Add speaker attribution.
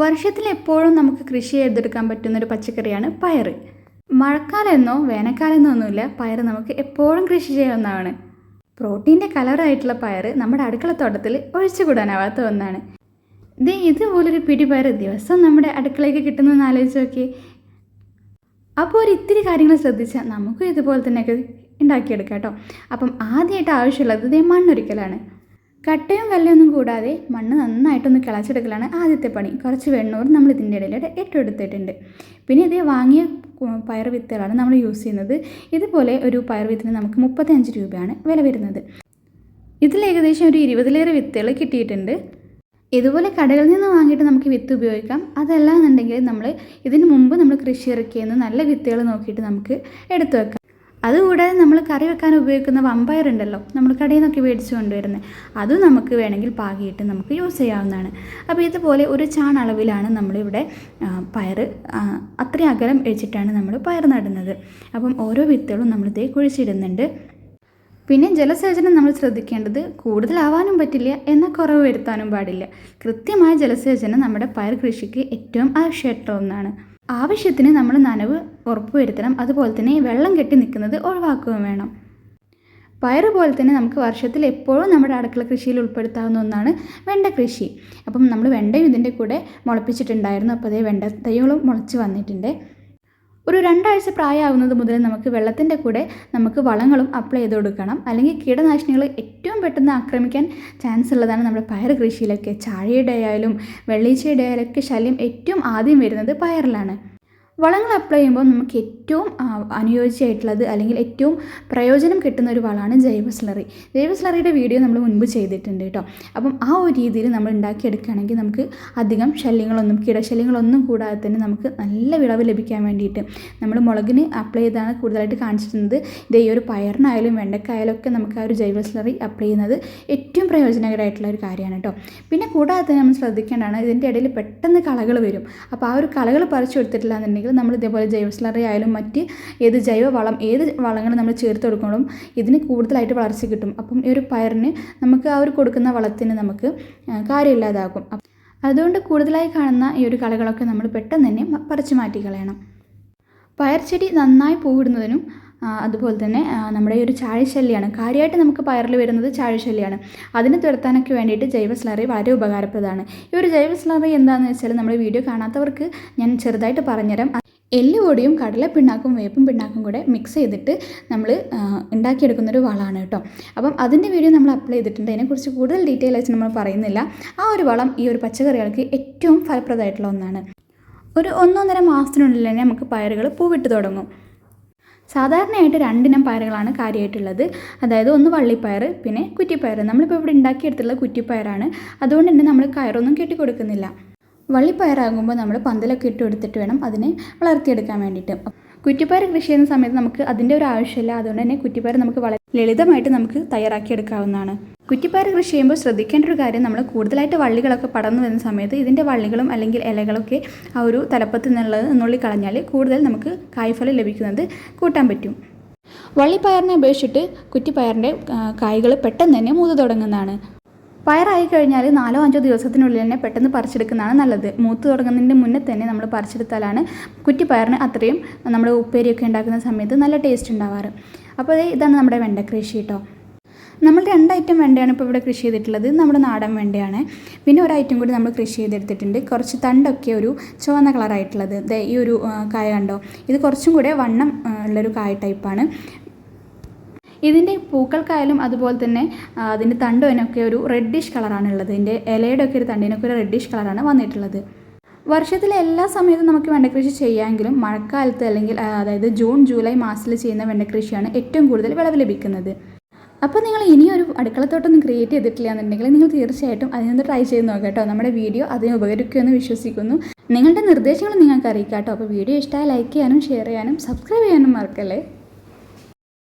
Speaker 1: വർഷത്തിൽ എപ്പോഴും നമുക്ക് കൃഷി ചെയ്തെടുക്കാൻ പറ്റുന്നൊരു പച്ചക്കറിയാണ് പയർ മഴക്കാലമെന്നോ വേനൽക്കാലമെന്നോ ഒന്നുമില്ല പയർ നമുക്ക് എപ്പോഴും കൃഷി ചെയ്യാവുന്നതാണ്. പ്രോട്ടീന്റെ കലറായിട്ടുള്ള പയർ നമ്മുടെ അടുക്കളത്തോട്ടത്തിൽ ഒഴിച്ചുകൂടാനാവാത്ത ഒന്നാണ്. ദേ ഇതുപോലൊരു പിടി പയർ ദിവസം നമ്മുടെ അടുക്കളയ്ക്ക് കിട്ടുന്നതെന്ന് ആലോചിച്ച് നോക്കി അപ്പോൾ ഒരു ഇത്തിരി കാര്യങ്ങൾ ശ്രദ്ധിച്ചാൽ നമുക്കും ഇതുപോലെ തന്നെയൊക്കെ ഉണ്ടാക്കിയെടുക്കാം കേട്ടോ. അപ്പം ആദ്യമായിട്ട് ആവശ്യമുള്ളത് ഇതേ മണ്ണൊരിക്കലാണ്. കട്ടയും കല്ലൊന്നും കൂടാതെ മണ്ണ് നന്നായിട്ടൊന്ന് കിളച്ചെടുക്കലാണ് ആദ്യത്തെ പണി. കുറച്ച് വെണ്ണൂർ നമ്മൾ ഇതിന്റെ ഇടയിൽ ഏറ്റെടുത്തിട്ടുണ്ട്. പിന്നെ ഇതേ വാങ്ങിയ പയർ വിത്തുകളാണ് നമ്മൾ യൂസ് ചെയ്യുന്നത്. ഇതുപോലെ ഒരു പയർ വിത്തിന് നമുക്ക് മുപ്പത്തഞ്ച് രൂപയാണ് വില വരുന്നത്. ഇതിൽ ഏകദേശം ഒരു ഇരുപതിലേറെ വിത്തുകൾ കിട്ടിയിട്ടുണ്ട്. ഇതുപോലെ കടകളിൽ നിന്ന് വാങ്ങിയിട്ട് നമുക്ക് വിത്ത് ഉപയോഗിക്കാം. അതല്ല എന്നുണ്ടെങ്കിൽ നമ്മൾ ഇതിന് മുമ്പ് നമ്മൾ കൃഷി ഇറക്കിയെന്ന് നല്ല വിത്തുകൾ നോക്കിയിട്ട് നമുക്ക് എടുത്തു വെക്കാം. അതുകൂടാതെ നമ്മൾ കറി വെക്കാൻ ഉപയോഗിക്കുന്ന വമ്പയർ ഉണ്ടല്ലോ നമ്മൾ കടയിൽ നിന്നൊക്കെ മേടിച്ച് കൊണ്ടുവരുന്നത് അതും നമുക്ക് വേണമെങ്കിൽ പാകിയിട്ട് നമുക്ക് യൂസ് ചെയ്യാവുന്നതാണ്. അപ്പോൾ ഇതുപോലെ ഒരു ചാൺ അളവിലാണ് നമ്മളിവിടെ പയർ അത്രയും അകലം വെച്ചിട്ടാണ് നമ്മൾ പയർ നടുന്നത്. അപ്പം ഓരോ വിത്തുകളും നമ്മളിതേ കുഴിച്ചിടുന്നുണ്ട്. പിന്നെ ജലസേചനം നമ്മൾ ശ്രദ്ധിക്കേണ്ടത് കൂടുതലാവാനും പറ്റില്ല എന്നാൽ കുറവ് വരുത്താനും പാടില്ല. കൃത്യമായ ജലസേചനം നമ്മുടെ പയർ കൃഷിക്ക് ഏറ്റവും ആവശ്യമായിട്ടുള്ള ഒന്നാണ്. ആവശ്യത്തിന് നമ്മൾ നനവ് ഉറപ്പുവരുത്തണം. അതുപോലെ തന്നെ വെള്ളം കെട്ടി നിൽക്കുന്നത് ഒഴിവാക്കുകയും വേണം. പയറ് പോലെ തന്നെ നമുക്ക് വർഷത്തിൽ എപ്പോഴും നമ്മുടെ അടുക്കള കൃഷിയിൽ ഉൾപ്പെടുത്താവുന്ന ഒന്നാണ് വെണ്ട കൃഷി. അപ്പം നമ്മൾ വെണ്ടയും ഇതിന്റെ കൂടെ മുളപ്പിച്ചിട്ടുണ്ടായിരുന്നു. അപ്പോൾ അതേ വെണ്ട തൈകളും മുളച്ച് വന്നിട്ടുണ്ട്. ഒരു രണ്ടാഴ്ച പ്രായമാവുന്നത് മുതൽ നമുക്ക് വെള്ളത്തിന്റെ കൂടെ നമുക്ക് വളങ്ങളും അപ്ലൈ ചെയ്ത് കൊടുക്കണം. അല്ലെങ്കിൽ കീടനാശിനികൾ ഏറ്റവും പെട്ടെന്ന് ആക്രമിക്കാൻ ചാൻസ് ഉള്ളതാണ് നമ്മുടെ പയർ കൃഷിയിലൊക്കെ. ചാഴയുടെ ആയാലും വെള്ളീച്ചയുടെ ആയാലും ഒക്കെ ശല്യം ഏറ്റവും ആദ്യം വരുന്നത് പയറിലാണ്. വളങ്ങൾ അപ്ലൈ ചെയ്യുമ്പോൾ നമുക്ക് ഏറ്റവും അനുയോജ്യമായിട്ടുള്ളത് അല്ലെങ്കിൽ ഏറ്റവും പ്രയോജനം കിട്ടുന്ന ഒരു വളമാണ് ജൈവ സ്ലറി ജൈവ സ്ലറിയുടെ വീഡിയോ നമ്മൾ മുൻപ് ചെയ്തിട്ടുണ്ട് കേട്ടോ അപ്പം ആ ഒരു രീതിയിൽ നമ്മൾ ഉണ്ടാക്കിയെടുക്കുകയാണെങ്കിൽ നമുക്ക് അധികം ശല്യങ്ങളൊന്നും കീടശല്യങ്ങളൊന്നും കൂടാതെ തന്നെ നമുക്ക് നല്ല വിളവ് ലഭിക്കാൻ വേണ്ടിയിട്ട് നമ്മൾ മുളകിന് അപ്ലൈ ചെയ്താണ് കൂടുതലായിട്ട് കാണിച്ചിരുന്നത്. ഇത് ഈ ഒരു പയറിനായാലും വെണ്ടക്കായാലും ഒക്കെ നമുക്ക് ആ ഒരു ജൈവ സ്ലറി അപ്ലൈ ചെയ്യുന്നത് ഏറ്റവും പ്രയോജനകരമായിട്ടുള്ള ഒരു കാര്യമാണ് കേട്ടോ പിന്നെ കൂടാതെ തന്നെ നമ്മൾ ശ്രദ്ധിക്കേണ്ടതാണ് ഇതിന്റെ ഇടയിൽ പെട്ടെന്ന് കളകൾ വരും. അപ്പോൾ ആ ഒരു കളകൾ പറിച്ചു കൊടുത്തിട്ടില്ല എന്നുണ്ടെങ്കിൽ നമ്മൾ ഇതേപോലെ ജൈവ സ്ലറി ആയാലും മറ്റ് ഏത് ജൈവ വളം ഏത് വളങ്ങൾ നമ്മൾ ചേർത്ത് കൊടുക്കണം ഇതിന് കൂടുതലായിട്ട് വളർച്ച കിട്ടും. അപ്പം ഈ ഒരു പയറിന് നമുക്ക് ആ ഒരു കൊടുക്കുന്ന വളത്തിന് നമുക്ക് കാര്യമില്ലാതാകും. അതുകൊണ്ട് കൂടുതലായി കാണുന്ന ഈ ഒരു കളകളൊക്കെ നമ്മൾ പെട്ടെന്ന് തന്നെ പറിച്ചു മാറ്റി കളയണം. പയർച്ചെടി നന്നായി പൂവിടുന്നതിനും അതുപോലെ തന്നെ നമ്മുടെ ഈ ഒരു ചാഴിശല്യമാണ് കാര്യമായിട്ട് നമുക്ക് പയറിൽ വരുന്നത് ചാഴിശല്യമാണ് അതിനെ തുരത്താനൊക്കെ വേണ്ടിയിട്ട് ജൈവ സ്ലറി വളരെ ഉപകാരപ്രദമാണ്. ഈ ഒരു ജൈവ സ്ലറി എന്താണെന്ന് വെച്ചാൽ നമ്മുടെ വീഡിയോ കാണാത്തവർക്ക് ഞാൻ ചെറുതായിട്ട് പറഞ്ഞുതരാം. എല്ലുപൊടിയും കടലപ്പിണ്ണാക്കും വേപ്പും പിണ്ണാക്കും കൂടെ മിക്സ് ചെയ്തിട്ട് നമ്മൾ ഉണ്ടാക്കിയെടുക്കുന്നൊരു വളമാണ് കേട്ടോ. അപ്പം അതിന്റെ വീഡിയോ നമ്മൾ അപ്ലൈ ചെയ്തിട്ടുണ്ട്. അതിനെക്കുറിച്ച് കൂടുതൽ ഡീറ്റെയിൽ ആയിട്ട് നമ്മൾ പറയുന്നില്ല. ആ ഒരു വളം ഈ ഒരു പച്ചക്കറികൾക്ക് ഏറ്റവും ഫലപ്രദമായിട്ടുള്ള ഒന്നാണ്. ഒരു ഒന്നൊന്നര മാസത്തിനുള്ളിൽ തന്നെ നമുക്ക് പയറുകൾ പൂവിട്ട് തുടങ്ങും. സാധാരണയായിട്ട് രണ്ടിനം പയറുകളാണ് കാര്യമായിട്ടുള്ളത്. അതായത് ഒന്ന് വള്ളിപ്പയർ പിന്നെ കുറ്റിപ്പയർ നമ്മളിപ്പോൾ ഇവിടെ ഉണ്ടാക്കിയെടുത്തുള്ള കുറ്റിപ്പയറാണ്. അതുകൊണ്ട് തന്നെ നമ്മൾ കയറൊന്നും കെട്ടിക്കൊടുക്കുന്നില്ല. വള്ളിപ്പയറാകുമ്പോൾ നമ്മൾ പന്തലൊക്കെ ഇട്ട് കൊടുത്തിട്ട് വേണം അതിനെ വളർത്തിയെടുക്കാൻ വേണ്ടിയിട്ട്. കുറ്റിപ്പയർ കൃഷി ചെയ്യുന്ന സമയത്ത് നമുക്ക് അതിന്റെ ഒരു ആവശ്യമില്ല. അതുകൊണ്ട് തന്നെ കുറ്റിപ്പയർ നമുക്ക് വളരെ ലളിതമായിട്ട് നമുക്ക് തയ്യാറാക്കിയെടുക്കാവുന്നതാണ്. കുറ്റിപ്പയർ കൃഷി ചെയ്യുമ്പോൾ ശ്രദ്ധിക്കേണ്ട ഒരു കാര്യം നമ്മൾ കൂടുതലായിട്ട് വള്ളികളൊക്കെ പടർന്നു വരുന്ന സമയത്ത് ഇതിന്റെ വള്ളികളും അല്ലെങ്കിൽ ഇലകളൊക്കെ ആ ഒരു തലപ്പത്ത് നിന്നുള്ളത് നുള്ളി കളഞ്ഞാൽ കൂടുതൽ നമുക്ക് കായ്ഫലം ലഭിക്കുന്നത് കൂട്ടാൻ പറ്റും. വള്ളിപ്പയറിനെ അപേക്ഷിച്ചിട്ട് കുറ്റിപ്പയറിന്റെ കായ്കൾ പെട്ടെന്ന് തന്നെ മൂത്ത് തുടങ്ങുന്നതാണ്. പയറായി കഴിഞ്ഞാൽ നാലോ അഞ്ചോ ദിവസത്തിനുള്ളിൽ തന്നെ പെട്ടെന്ന് പറിച്ചെടുക്കുന്നതാണ് നല്ലത്. മൂത്ത് തുടങ്ങുന്നതിന്റെ മുന്നേ തന്നെ നമ്മൾ പറിച്ചെടുത്താലാണ് കുറ്റിപ്പയറിന് അത്രയും നമ്മൾ ഉപ്പേരിയൊക്കെ ഉണ്ടാക്കുന്ന സമയത്ത് നല്ല ടേസ്റ്റ് ഉണ്ടാവാറ്. അപ്പോൾ ഇതാണ് നമ്മുടെ വെണ്ട കൃഷി കേട്ടോ നമ്മൾ രണ്ട് ഐറ്റം വെണ്ടയാണ് ഇപ്പോൾ ഇവിടെ കൃഷി ചെയ്തിട്ടുള്ളത്. നമ്മുടെ നാടൻ വെണ്ടയാണ്. പിന്നെ ഒരു ഐറ്റം കൂടി നമ്മൾ കൃഷി ചെയ്തെടുത്തിട്ടുണ്ട്. കുറച്ച് തണ്ടൊക്കെ ഒരു ചുവന്ന കളറായിട്ടുള്ളത് ഈ ഒരു കായ കണ്ടോ? ഇത് കുറച്ചും കൂടെ വണ്ണം ഉള്ളൊരു കായ ടൈപ്പാണ് ഇതിന്റെ പൂക്കൾക്കായാലും അതുപോലെ തന്നെ അതിന്റെ തണ്ടുവിനൊക്കെ ഒരു റെഡിഷ് കളറാണ് ഉള്ളത്. ഇതിന്റെ ഇലയുടെ ഒക്കെ ഒരു തണ്ടിനൊക്കെ ഒരു റെഡിഷ് കളറാണ് വന്നിട്ടുള്ളത്. വർഷത്തിലെ എല്ലാ സമയത്തും നമുക്ക് വെണ്ടക്കൃഷി ചെയ്യാമെങ്കിലും മഴക്കാലത്ത് അല്ലെങ്കിൽ അതായത് ജൂൺ ജൂലൈ മാസത്തിൽ ചെയ്യുന്ന വെണ്ടക്കൃഷിയാണ് ഏറ്റവും കൂടുതൽ വിളവ് ലഭിക്കുന്നത്. അപ്പോൾ നിങ്ങൾ ഇനിയൊരു അടുക്കളത്തോട്ടൊന്നും ക്രിയേറ്റ് ചെയ്തിട്ടില്ല എന്നുണ്ടെങ്കിൽ നിങ്ങൾ തീർച്ചയായിട്ടും അതിനൊന്ന് ട്രൈ ചെയ്ത് നോക്കാം കേട്ടോ. നമ്മുടെ വീഡിയോ അതിന് ഉപകരിക്കുമെന്ന് വിശ്വസിക്കുന്നു. നിങ്ങളുടെ നിർദ്ദേശങ്ങൾ നിങ്ങൾക്ക് അറിയിക്കാം കേട്ടോ. അപ്പോൾ വീഡിയോ ഇഷ്ടമായി ലൈക്ക് ചെയ്യാനും ഷെയർ ചെയ്യാനും സബ്സ്ക്രൈബ് ചെയ്യാനും മറക്കല്ലേ?